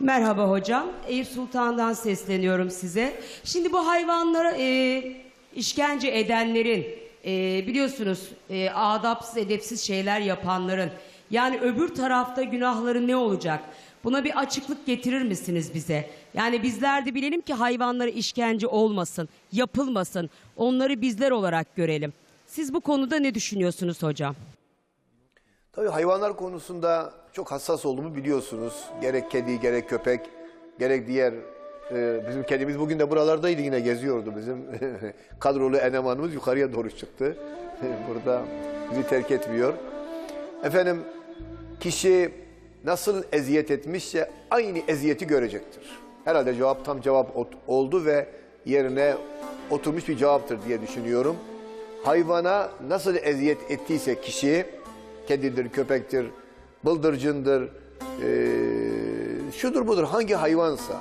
Merhaba hocam. Eyüp Sultan'dan sesleniyorum size. Şimdi bu hayvanlara e, işkence edenlerin, e, biliyorsunuz e, adapsız edepsiz şeyler yapanların, yani öbür tarafta günahları ne olacak? Buna bir açıklık getirir misiniz bize? Yani bizler de bilelim ki hayvanlara işkence olmasın, yapılmasın. Onları bizler olarak görelim. Siz bu konuda ne düşünüyorsunuz hocam? Tabii hayvanlar konusunda çok hassas olduğumu biliyorsunuz. Gerek kedi, gerek köpek, gerek diğer... e, bizim kedimiz bugün de buralardaydı yine geziyordu bizim. Kadrolu enemanımız yukarıya doğru çıktı. Burada bizi terk etmiyor. Efendim kişi nasıl eziyet etmişse aynı eziyeti görecektir. Herhalde cevap tam cevap oldu ve yerine oturmuş bir cevaptır diye düşünüyorum. Hayvana nasıl eziyet ettiyse kişi, kedidir, köpektir, bıldırcındır, eee, şudur budur hangi hayvansa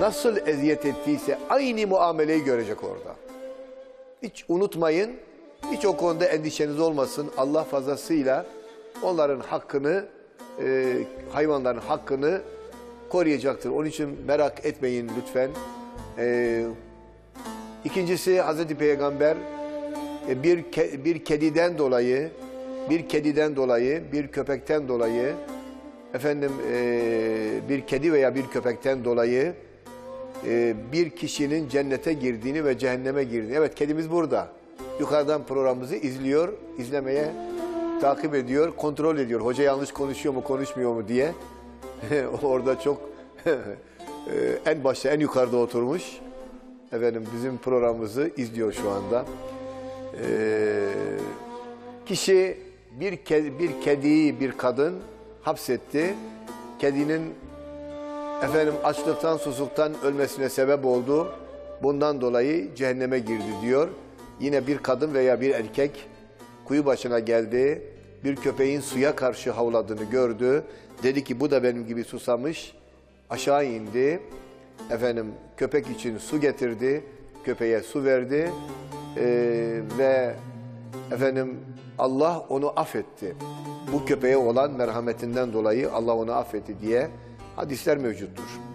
nasıl eziyet ettiyse aynı muameleyi görecek orada. Hiç unutmayın, hiç o konuda endişeniz olmasın. Allah fazlasıyla onların hakkını, e, hayvanların hakkını koruyacaktır. Onun için merak etmeyin lütfen. E, ikincisi Hazreti Peygamber e, bir ke- bir kediden dolayı, bir kediden dolayı, bir köpekten dolayı, efendim e, bir kedi veya bir köpekten dolayı e, bir kişinin cennete girdiğini ve cehenneme girdiğini. Evet kedimiz burada. Yukarıdan programımızı izliyor, izlemeye takip ediyor, kontrol ediyor. Hoca yanlış konuşuyor mu, konuşmuyor mu diye. Orada çok e, en başta, en yukarıda oturmuş. Efendim bizim programımızı izliyor şu anda. Ee, kişi bir kedi, bir kediyi bir kadın hapsetti. Kedinin efendim açlıktan susuzluktan ölmesine sebep oldu. Bundan dolayı cehenneme girdi diyor. Yine bir kadın veya bir erkek kuyu başına geldi. Bir köpeğin suya karşı havladığını gördü. Dedi ki bu da benim gibi susamış. Aşağı indi. Efendim köpek için su getirdi. Köpeğe su verdi. Ee, ve efendim Allah onu affetti. Bu köpeğe olan merhametinden dolayı Allah onu affetti diye hadisler mevcuttur.